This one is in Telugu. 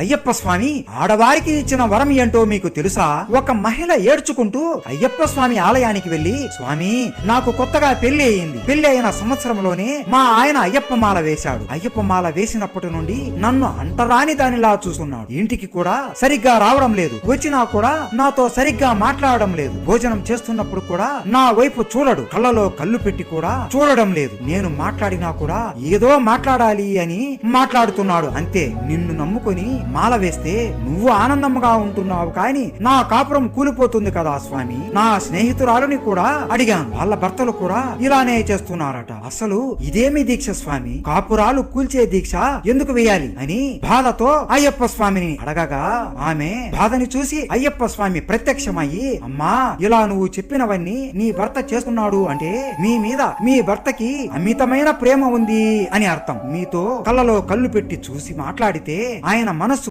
అయ్యప్ప స్వామి ఆడవారికి ఇచ్చిన వరం ఏంటో మీకు తెలుసా? ఒక మహిళ ఏడ్చుకుంటూ అయ్యప్ప స్వామి ఆలయానికి వెళ్ళి స్వామి నాకు కొత్తగా పెళ్ళి అయింది. పెళ్ళి అయిన సంవత్సరంలోనే మా ఆయన అయ్యప్ప మాల వేశాడు. అయ్యప్ప మాల వేసినప్పటి నుండి నన్ను అంటరాని దానిలా చూస్తున్నాడు. ఇంటికి కూడా సరిగ్గా రావడం లేదు. వచ్చినా కూడా నాతో సరిగ్గా మాట్లాడడం లేదు. భోజనం చేస్తున్నప్పుడు కూడా నా వైపు చూడడు. కళ్ళలో కళ్ళు పెట్టి కూడా చూడడం లేదు. నేను మాట్లాడినా కూడా ఏదో మాట్లాడాలి అని మాట్లాడుతున్నాడు. అంతే. నిన్ను నమ్ముకొని మాల వేస్తే నువ్వు ఆనందంగా ఉంటున్నావు కానీ నా కాపురం కూలిపోతుంది కదా స్వామి. నా స్నేహితురాలుని కూడా అడిగాను. వాళ్ళ భర్తలు కూడా ఇలానే చేస్తున్నారట. అసలు ఇదేమి దీక్ష స్వామి? కాపురాలు కూల్చే దీక్ష ఎందుకు వేయాలి అని బాధతో అయ్యప్ప స్వామిని అడగగా ఆమె బాధని చూసి అయ్యప్ప స్వామి ప్రత్యక్షమయ్యి అమ్మా ఇలా నువ్వు చెప్పినవన్నీ నీ భర్త చేస్తున్నాడు అంటే మీ మీద మీ భర్తకి అమితమైన ప్రేమ ఉంది అని అర్థం. మీతో కళ్ళలో కళ్ళు పెట్టి చూసి మాట్లాడితే ఆయన మనసు